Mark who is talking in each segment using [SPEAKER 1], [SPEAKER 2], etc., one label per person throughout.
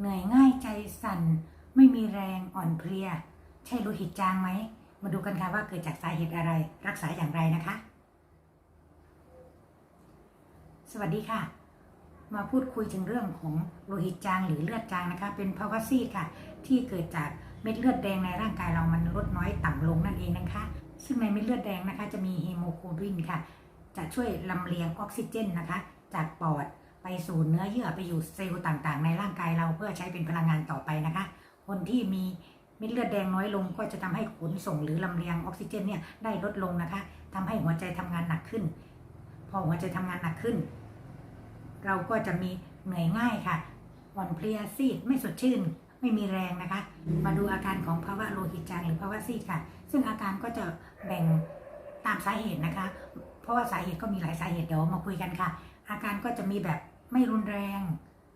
[SPEAKER 1] เหนื่อยง่ายใจสั่น ไม่มีแรงอ่อนเพลีย ใช่โลหิตจางไหม มาดูกันค่ะว่าเกิดจากสาเหตุอะไร รักษาอย่างไรนะคะ สวัสดีค่ะ มาพูดคุยถึงเรื่องของโลหิตจางหรือเลือดจางนะคะ เป็นภาวะซีดค่ะ ที่เกิดจากเม็ดเลือดแดงในร่างกายเรามันลดน้อยต่ำลงนั่นเองนะคะ ซึ่งในเม็ดเลือดแดงนะคะ จะมีเฮโมโกลบินค่ะ จะช่วยลำเลียงออกซิเจนนะคะ จากปอด ไปสู่เนื้อเยื่อไปอยู่เซลล์ต่างๆ ในร่างกายเราเพื่อใช้เป็นพลังงานต่อไปนะคะ คนที่มีเม็ดเลือดแดงน้อยลงก็จะทำให้ขนส่งหรือลำเลียงออกซิเจนเนี่ยได้ลดลงนะคะทำให้หัวใจทำงานหนักขึ้น พอหัวใจทำงานหนักขึ้น เราก็จะมีเหนื่อยง่ายค่ะอ่อนเพลียซีดไม่สดชื่น ไม่มีแรงนะคะ มาดูอาการของภาวะโลหิตจางหรือภาวะซีดค่ะ ซึ่งอาการก็จะแบ่งตามสาเหตุนะคะ เพราะว่าสาเหตุก็มีหลายสาเหตุเดี๋ยวมาคุยกันค่ะ อาการก็จะมีแบบ ไม่รุนแรง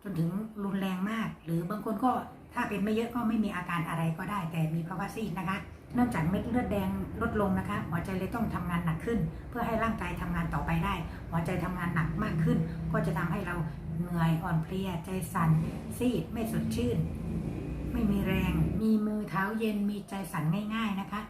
[SPEAKER 1] จนถึงรุนแรงมาก หรือบางคนก็ถ้าเป็นไม่เยอะก็ไม่มีอาการอะไรก็ได้ แต่มีภาวะซีดนะคะ เนื่องจากเม็ดเลือดแดงลดลงนะคะ หัวใจเลยต้องทำงานหนักขึ้น เพื่อให้ร่างกายทำงานต่อไปได้ หัวใจทำงานหนักมากขึ้น ก็จะทำให้เราเหนื่อยอ่อนเพลียใจสั่นซีดไม่สดชื่น ไม่มีแรง มีมือเท้าเย็นมีใจสั่นง่าย ๆนะคะ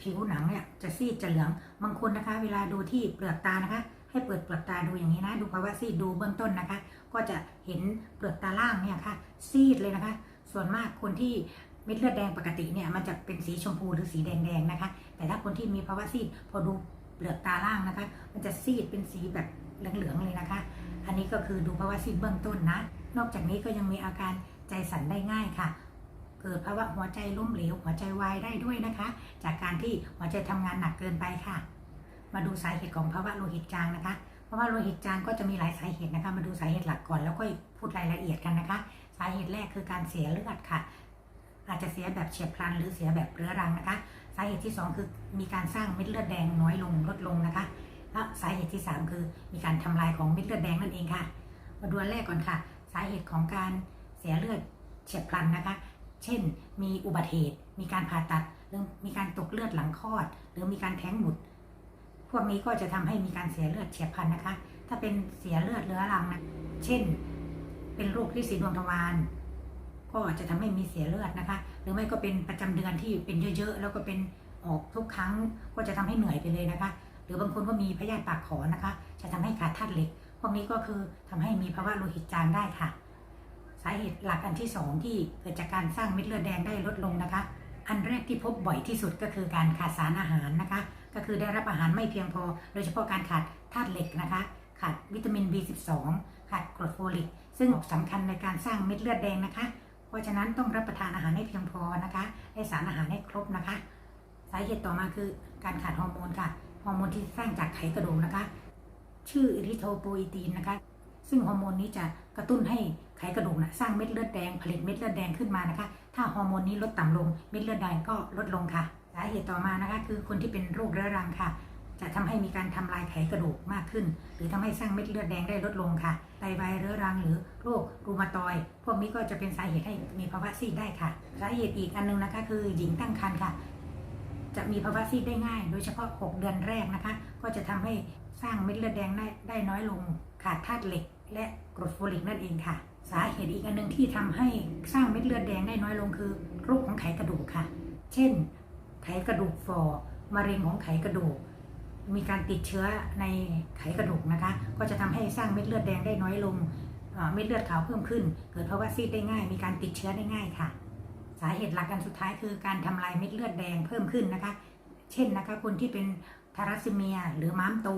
[SPEAKER 1] ผิวหนังเนี่ยจะซีดจะเหลืองบางคนนะคะ เวลาดูที่เปลือกตานะคะ ให้เปิดเปลือกตาดูอย่างนี้นะ ดูภาวะซีดดูเบื้องต้นนะคะ ก็จะเห็นเปลือกตาล่างเนี่ยค่ะ ซีดเลยนะคะ ส่วนมากคนที่เม็ดเลือดแดงปกติเนี่ยมันจะเป็นสีชมพูหรือสีแดงๆนะคะ แต่ถ้าคนที่มีภาวะซีดพอดูเปลือกตาล่างนะคะ มันจะซีดเป็นสีแบบเหลืองๆเลยนะคะ อันนี้ก็คือดูภาวะซีดเบื้องต้นนะ นอกจากนี้ก็ยังมีอาการใจสั่นได้ง่ายค่ะ เกิดภาวะหัวใจล้มเหลวหัวใจวายได้ด้วยนะคะ จากการที่หัวใจทำงานหนักเกินไปค่ะ มาดูสาเหตุของภาวะโลหิตจางนะคะเพราะว่าโลหิตจางก็จะมีหลายสาเหตุนะคะ มาดูสาเหตุหลักก่อนแล้วก็พูดรายละเอียดกันนะคะ สาเหตุแรกคือการเสียเลือดค่ะ อาจจะเสียแบบเฉียบพลัน หรือเสียแบบเรื้อรังนะคะ สาเหตุที่ 2 คือมีการสร้างเม็ดเลือดแดงน้อยลงลดลงนะคะ และสาเหตุที่ 3 คือมีการทำลายของเม็ดเลือดแดงนั่นเองค่ะ มาดูแรกก่อนค่ะ สาเหตุของการเสียเลือดเฉียบพลันนะคะ เช่น มีอุบัติเหตุ มีการผ่าตัดหรือมีการตกเลือดหลังคลอด หรือมีการแท้งหมุด พวกนี้ก็จะทำให้มีการเสียเลือดเฉียบพลันนะคะ ถ้าเป็นเสียเลือดเรื้อรังนะเช่น เป็นโรคที่สีดวงทวารก็จะทำให้มีเสียเลือดนะคะ หรือไม่ก็เป็นประจำเดือนที่เป็นเยอะๆ แล้วก็เป็นออกทุกครั้งก็จะทำให้เหนื่อยไปเลยนะคะ หรือบางคนก็มีพยาธิปากขอนะคะ จะทำให้ขาดธาตุเหล็ก พวกนี้ก็คือทำให้มีภาวะโลหิตจางได้ค่ะ สาเหตุหลักอันที่สองที่เกิดจากการสร้างเม็ดเลือดแดงได้ลดลงนะคะ อันแรกที่พบบ่อยที่สุดก็คือการขาดสารอาหารนะคะ ก็คือได้รับอาหารไม่เพียงพอ โดยเฉพาะการขาดธาตุเหล็กนะคะ ขาดวิตามิน B12 ขาดกรดโฟลิก ซึ่งสำคัญในการสร้างเม็ดเลือดแดงนะคะ เพราะฉะนั้นต้องรับประทานอาหารให้เพียงพอนะคะได้สารอาหารให้ครบนะคะ สาเหตุต่อมาคือการขาดฮอร์โมนค่ะ ฮอร์โมนที่สร้างจากไขกระดูกนะคะ ชื่ออิริโทโปอิตีนนะคะ ซึ่งฮอร์โมนนี้จะกระตุ้นให้ไขกระดูกนะสร้างเม็ดเลือดแดงผลิตเม็ดเลือดแดงขึ้นมานะคะ ถ้าฮอร์โมนนี้ลดต่ำลงเม็ดเลือดแดงก็ลดลงค่ะ สาเหตุต่อมานะคะคือคนที่เป็นโรคเรื้อรังค่ะ จะทำให้มีการทำลายไขกระดูกมากขึ้น หรือทำให้สร้างเม็ดเลือดแดงได้ลดลงค่ะไตวายเรื้อรังหรือโรครูมาตอย พวกนี้ก็จะเป็นสาเหตุให้มีภาวะซีดได้ค่ะ สาเหตุอีกอันหนึงนะคะ คือหญิงตั้งครรภ์ค่ะ จะมีภาวะซีดได้ง่าย โดยเฉพาะ 6 เดือนแรกนะคะ ก็จะทำให้สร้างเม็ดเลือดแดงได้ได้น้อยลงขาดธาตุเหล็ก และกรดโฟลิกนั่นเองค่ะ สาเหตุอีกอันหนึ่งที่ทำให้สร้างเม็ดเลือดแดงได้น้อยลงคือ โรคของไขกระดูกค่ะ เช่น ไขกระดูกฝ่อมะเร็งของไขกระดูก มีการติดเชื้อในไขกระดูกนะคะ ก็จะทำให้สร้างเม็ดเลือดแดงได้น้อยลงเม็ดเลือดขาวเพิ่มขึ้น เกิดภาวะซีดได้ง่าย มีการติดเชื้อได้ง่ายค่ะ สาเหตุหลักอันสุดท้ายคือการทำลายเม็ดเลือดแดงเพิ่มขึ้นนะคะ เช่นนะคะคนที่เป็นทารัสซีเมีย หรือม้ามโต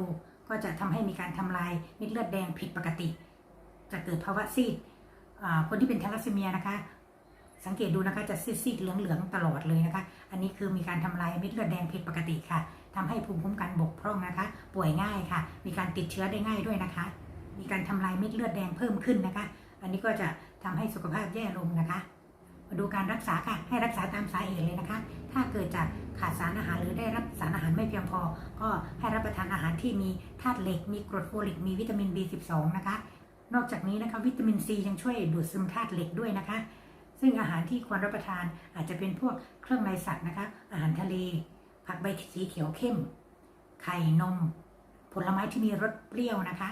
[SPEAKER 1] ก็จะทำให้มีการทำลายเม็ดเลือดแดงผิดปกติ จะเกิดภาวะซีดคนที่เป็นทารัสซีเมียนะคะ สังเกตดูนะคะจะซีดๆเหลืองๆตลอดเลยนะคะ อันนี้คือมีการทำลายเม็ดเลือดแดงผิดปกติค่ะทำให้ภูมิคุ้มกันบกพร่องนะคะ ป่วยง่ายค่ะ มีการติดเชื้อได้ง่ายด้วยนะคะ มีการทำลายเม็ดเลือดแดงเพิ่มขึ้นนะคะ อันนี้ก็จะทำให้สุขภาพแย่ลงนะคะมาดูการรักษาค่ะ ให้รักษาตามสาเหตุเลยนะคะ ถ้าเกิดจากขาดสารอาหารหรือได้รับสารอาหารไม่เพียงพอ ก็ให้รับประทานอาหารที่มีธาตุเหล็ก มีกรดโฟลิก มีวิตามิน B12 นะคะ นอกจากนี้นะคะวิตามินซียังช่วยดูดซึมธาตุเหล็กด้วยนะคะ ซึ่งอาหารที่ควรรับประทานอาจจะเป็นพวกเครื่องในสัตว์นะคะ อาหารทะเล ผักใบสีเขียวเข้ม ไข่นม ผลไม้ที่มีรสเปรี้ยวนะคะ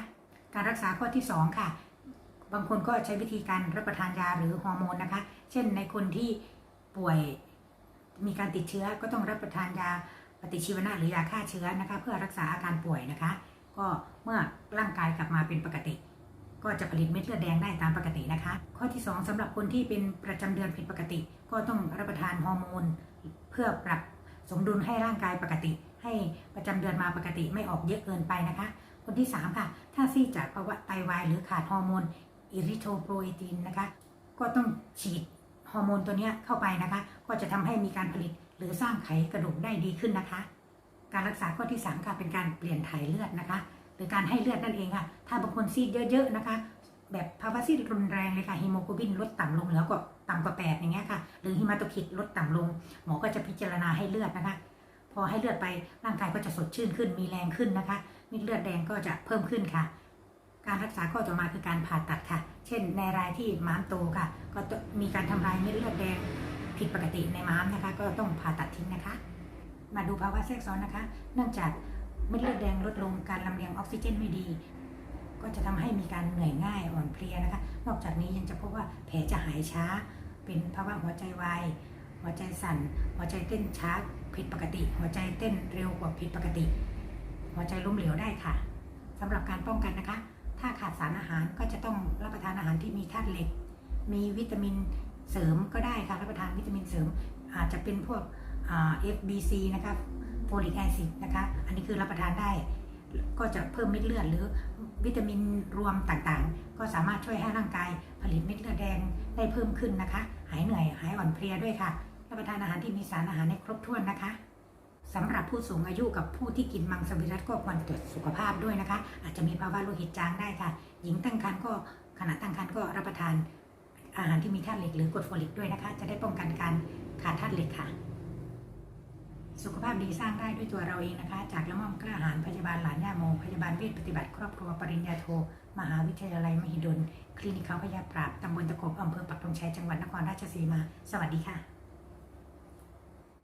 [SPEAKER 1] การรักษาข้อที่ 2 ค่ะ บางคนก็ใช้วิธีการรับประทานยาหรือฮอร์โมนนะคะ เช่นในคนที่ป่วยมีการติดเชื้อก็ต้องรับประทานยาปฏิชีวนะหรือยาฆ่าเชื้อนะคะ เพื่อรักษาอาการป่วยนะคะ ก็เมื่อร่างกายกลับมาเป็นปกติ ก็จะผลิตเม็ดเลือดแดงได้ตามปกตินะคะ ข้อที่ 2สำหรับคนที่เป็นประจำเดือนผิดปกติ ก็ต้องรับประทานฮอร์โมน เพื่อปรับสมดุลให้ร่างกายปกติ ให้ประจำเดือนมาปกติไม่ออกเยอะเกินไปนะคะ คนที่ 3 ค่ะ ถ้าซีจากภาวะไตวายหรือขาดฮอร์โมนอิริโทโปรเอตินนะคะ ก็ต้องฉีดฮอร์โมนตัวนี้เข้าไปนะคะ ก็จะทำให้มีการผลิตหรือสร้างไขกระดูกได้ดีขึ้นนะคะ การรักษาข้อที่3ค่ะเป็นการเปลี่ยนถ่ายเลือดนะคะ รือการให้เลือดนั่นเองค่ะ ถ้าบางคนซีดเยอะๆนะคะ แบบภาวะซีดรุนแรงเลยค่ะฮีโมโกลบินลดต่ำลงเหลือกว่าต่ำกว่า8อย่างเงี้ยค่ะ หรือฮิมาโตคิดลดต่ำลง หมอก็จะพิจารณาให้เลือดนะคะ พอให้เลือดไปร่างกายก็จะสดชื่นขึ้นมีแรงขึ้นนะคะม็ดเลือดแดงก็จะเพิ่มขึ้นค่ะ การรักษาข้อต่อมาคือการผ่าตัดค่ะ เช่น ในรายที่ม้ามโตค่ะ ก็มีการทำลายเม็ดเลือดแดงผิดปกติในม้ามนะคะ ก็ต้องผ่าตัดทิ้งนะคะ มาดูภาวะแทรกซ้อนนะคะ เนื่องจาก เม็ดเลือดแดงลดลงการลำเลียงออกซิเจนไม่ดี ก็จะทำให้มีการเหนื่อยง่ายอ่อนเพลียนะคะ นอกจากนี้ยังจะพบว่าแผลจะหายช้า เป็นภาวะหัวใจวายหัวใจสั่น หัวใจเต้นช้าผิดปกติ หัวใจเต้นเร็วกว่าผิดปกติ หัวใจล้มเหลวได้ค่ะสำหรับการป้องกันนะคะ ถ้าขาดสารอาหารก็จะต้องรับประทานอาหารที่มีธาตุเหล็ก มีวิตามินเสริมก็ได้ค่ะรับประทานวิตามินเสริม อาจจะเป็นพวกอ่า FBC นะคะ ลิกแอซิดนะคะ อันนี้คือรับประทานได้ ก็จะเพิ่มเม็ดเลือดหรือวิตามินรวมต่างๆ ก็สามารถช่วยให้ร่างกายผลิตเม็ดเลือดแดงได้เพิ่มขึ้นนะคะ หายเหนื่อยหายอ่อนเพลียด้วยค่ะ รับประทานอาหารที่มีสารอาหารให้ครบถ้วนนะคะสำหรับผู้สูงอายุกับผู้ที่กินมังสวิรัตก็ควรตรวจสุขภาพด้วยนะคะ อาจจะมีภาวะโลหิตจางได้ค่ะ หญิงตั้งครรภ์ก็ขณะตั้งครรภ์ก็รับประทานอาหารที่มีธาตุเหล็กหรือกรดโฟลิกด้วยนะคะ จะได้ป้องกันการขาดธาตุเหล็กค่ะ สุขภาพดีสร้างได้ด้วยตัวเราเองนะคะ จากละม่อมกล้าหารพยาบาลหลานย่าโม พยาบาลเวชปฏิบัติครอบครัวปริญญาโท มหาวิทยาลัยมหิดล คลินิกเขาพยาปราบตำบลตะกบอำเภอปักธงชัยจังหวัดนครราชสีมา สวัสดีค่ะ